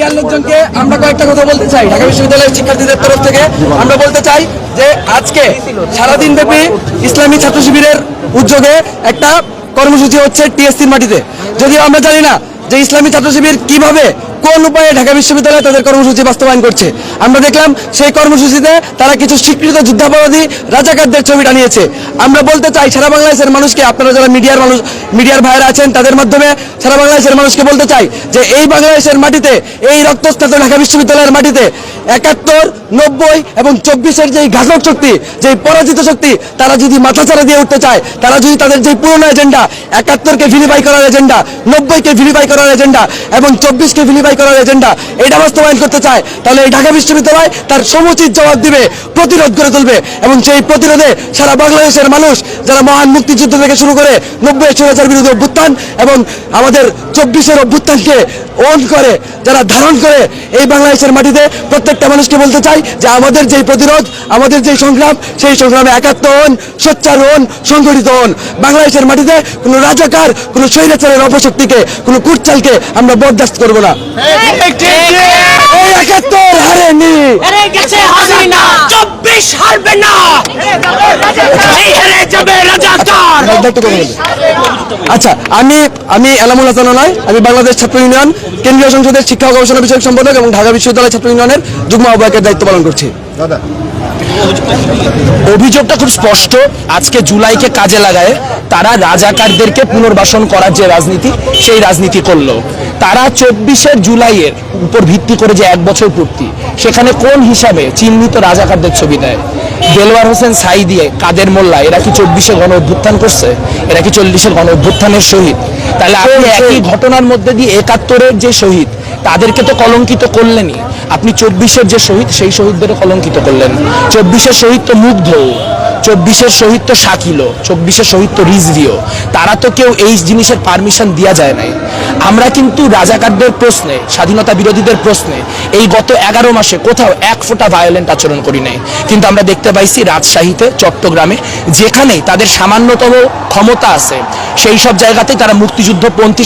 প্রশাসনকে আমরা কয়েকটা কথা বলতে চাই। ঢাকা বিশ্ববিদ্যালয়ের শিক্ষার্থীদের তরফ থেকে আমরা বলতে চাই যে আজকে সারাদিন ব্যাপী ইসলামী ছাত্র শিবিরের উদ্যোগে একটা কর্মসূচি হচ্ছে টিএসসির মাটিতে। যদিও আমরা জানি না যে ইসলামী ছাত্র শিবির কীভাবে কোন উপায়ে ঢাকা বিশ্ববিদ্যালয়ে তাদের কর্মসূচি বাস্তবায়ন করছে। আমরা দেখলাম সেই কর্মসূচিতে তারা কিছু স্বীকৃত যুদ্ধাপরাধী রাজাকারদের ছবি টানিয়েছে। আমরা বলতে চাই, সারা বাংলাদেশের মানুষকে, আপনারা যারা মিডিয়ার মানুষ, মিডিয়ার ভাইরা আছেন, তাদের মাধ্যমে সারা বাংলাদেশের মানুষকে বলতে চাই যে এই বাংলাদেশের মাটিতে, এই রক্তস্নাত ঢাকা বিশ্ববিদ্যালয়ের মাটিতে একাত্তর, নব্বই এবং চব্বিশের যেই ঘাতক শক্তি, যেই পরাজিত শক্তি, তারা যদি মাথা মাথাচাড়া দিয়ে উঠতে চায়, তারা যদি তাদের যে পুরনো এজেন্ডা, একাত্তরকে ভিলিফাই করার এজেন্ডা, নব্বইকে ভিলিফাই করার এজেন্ডা এবং চব্বিশকে ভিলিফাই করার এজেন্ডা এটা বাস্তবায়ন করতে চায়, তাহলে এই ঢাকা বিশ্ববিদ্যালয় তার সমুচিত জবাব দিবে, প্রতিরোধ করে তুলবে। এবং সেই প্রতিরোধে সারা বাংলাদেশের মানুষ, যারা মহান মুক্তিযুদ্ধ থেকে শুরু করে নব্বই স্বৈরাচার বিরুদ্ধে অভ্যুত্থান এবং আমাদের চব্বিশের অভ্যুত্থানকে ওন করে, যারা ধারণ করে, এই বাংলাদেশের মাটিতে প্রত্যেকটা মানুষকে বলতে চাই যে আমাদের যেই প্রতিরোধ, আমাদের যেই সংগ্রাম, সেই সংগ্রামে একাত্ম হন, সোচ্চার হন, সংগঠিত হন। বাংলাদেশের মাটিতে কোনো রাজাকার, কোনো স্বৈরাচারের অপশক্তিকে, কোনো কুটচালকে আমরা বরদাস্ত করব না। এই একাত্তর হারেনি। গেছে হাসিনা। চব্বিশ হারবে না। এই হেরে যাবে রাজাকার। দায়িত্ব করে নেবে। আচ্ছা আমি আমি এলামুল হাসান নয় আমি বাংলাদেশ ছাত্র ইউনিয়ন কেন্দ্রীয় সংসদের শিক্ষা গবেষণা বিষয়ক সম্পাদক এবং ঢাকা বিশ্ববিদ্যালয় ছাত্র ইউনিয়নের যুগ্ম আহ্বায়কের দায়িত্ব পালন করছি। অভিযোগটা খুব স্পষ্ট। আজকে জুলাইকে কাজে লাগায়। তারা রাজাকারদেরকে পুনর্বাসন করার যে রাজনীতি, সেই রাজনীতি করল। তারা চব্বিশে জুলাইয়ের উপর ভিত্তি করে যে এক বছর পূর্তি, সেখানে কোন হিসাবে চিহ্নিত রাজাকারদের ছবি দেয়? দেলোয়ার হোসেন সাইদিয়ে কাদের মোল্লা এরা কি চব্বিশে গণ অভ্যুত্থান করছে? এরা কি চল্লিশের গণ অভ্যুত্থানের শহীদ? তাহলে আপনি একই ঘটনার মধ্যে দিয়ে একাত্তরের যে শহীদ তাদেরকে তো কলঙ্কিত করলেনই। আপনি চব্বিশের যে শহীদ সেই শহীদদেরও কলঙ্কিত করলেন। চব্বিশের শহীদ তো মুগ্ধ চব্বিশের শহীদ তো শাকিলো চব্বিশের শহীদ তো রিজভিও তারা তো কেউ এই জিনিসের পারমিশন দেওয়া যায় নাই। আমরা কিন্তু রাজাকারদের প্রশ্নে, স্বাধীনতা বিরোধীদের প্রশ্নে এই গত এগারো মাসে কোথাও এক ফোঁটা ভায়োলেন্ট আচরণ করি নাই। কিন্তু আমরা দেখতে পাইছি রাজশাহীতে, চট্টগ্রামে, যেখানে তাদের সামান্যতম ক্ষমতা আছে, সেই সব জায়গাতে তারা মুক্তিযুদ্ধপন্থী